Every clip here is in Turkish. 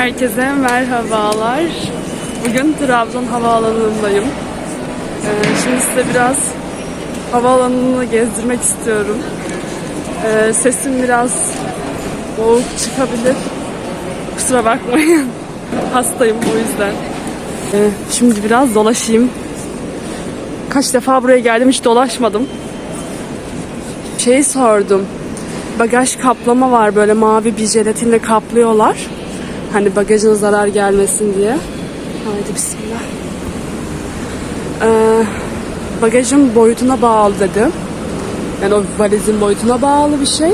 Herkese merhabalar. Bugün Trabzon Havaalanı'ndayım. Ee, şimdi size biraz havaalanını gezdirmek istiyorum. Ee, sesim biraz boğuk çıkabilir. Kusura bakmayın. Hastayım o yüzden. Ee, şimdi biraz dolaşayım. Kaç defa buraya geldim hiç dolaşmadım. Şeyi sordum. Bagaj kaplama var böyle mavi bir jelatinle kaplıyorlar. Hani bagajına zarar gelmesin diye. Haydi bismillah. Ee, bagajın boyutuna bağlı dedi. Yani o valizin boyutuna bağlı bir şey.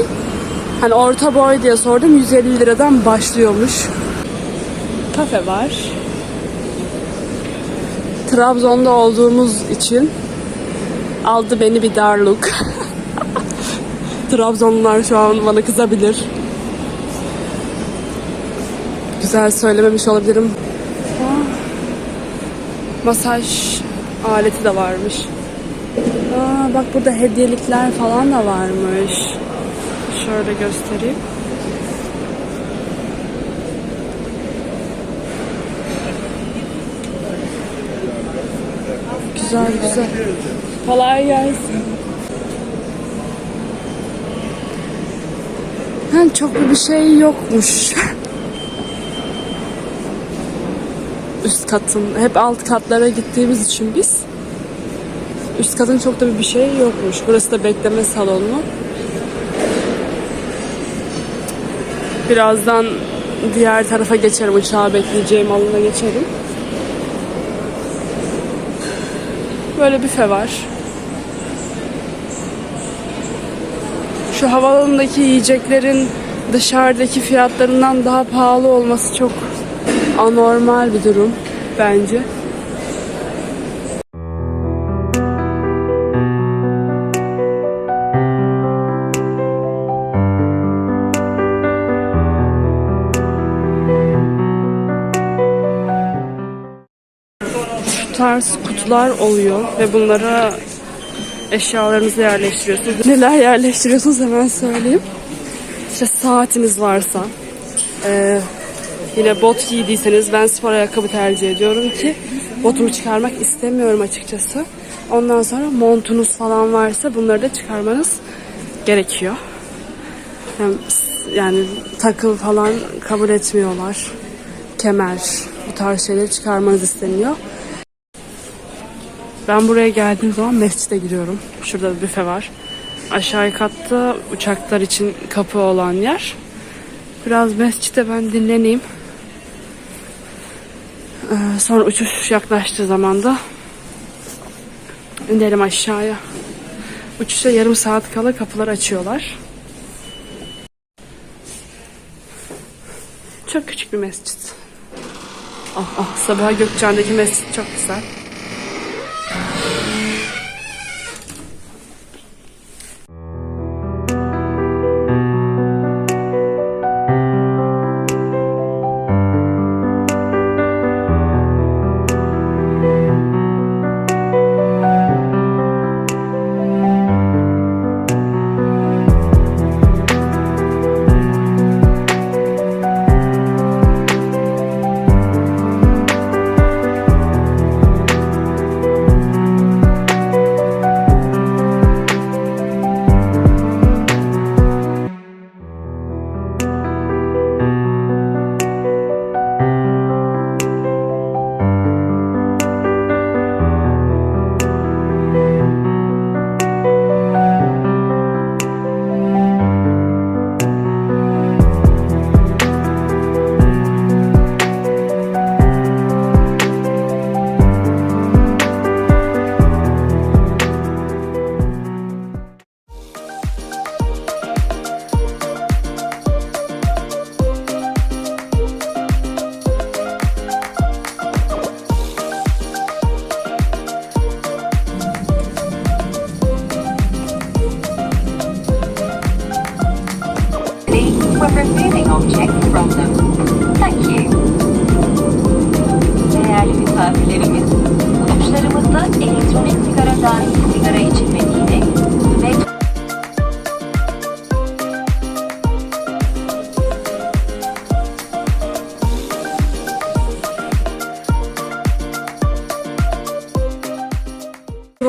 Hani orta boy diye sordum 150 liradan başlıyormuş. Kafe var. Trabzon'da olduğumuz için aldı beni bir darlık. Trabzonlular şu an bana kızabilir. Güzel söylememiş olabilirim. Masaj aleti de varmış. Aa, bak burada hediyelikler falan da varmış. Şöyle göstereyim. Güzel güzel. Kolay gelsin. Ha, çok bir şey yokmuş. Üst katın. Hep alt katlara gittiğimiz için biz. Üst katın çok da bir şey yokmuş. Burası da bekleme salonu. Birazdan diğer tarafa geçerim. Uçağı bekleyeceğim alana geçerim. Böyle büfe var. Şu havaalanındaki yiyeceklerin dışarıdaki fiyatlarından daha pahalı olması çok anormal bir durum bence. Tarz kutular oluyor ve bunlara eşyalarınızı yerleştiriyorsunuz. Neler yerleştiriyorsunuz hemen söyleyeyim. İşte saatiniz varsa, yine bot giydiyseniz ben spor ayakkabı tercih ediyorum ki botumu çıkarmak istemiyorum açıkçası. Ondan sonra montunuz falan varsa bunları da çıkarmanız gerekiyor. Yani, yani takı falan kabul etmiyorlar. Kemer, bu tarz şeyleri çıkarmanız isteniyor. Ben buraya geldiğim zaman mescide giriyorum. Şurada bir büfe var. Aşağı katta uçaklar için kapı olan yer. Biraz mescitte ben dinleneyim. Ee, sonra uçuş yaklaştığı zaman da inelim aşağıya. Uçuşa yarım saat kala kapılar açıyorlar. Çok küçük bir mescit. Ah ah Sabiha Gökçen'deki mescit çok güzel.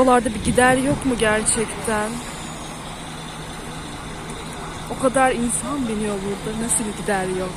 Buralarda bir gider yok mu gerçekten? O kadar insan biniyor burada. Nasıl bir gider yok?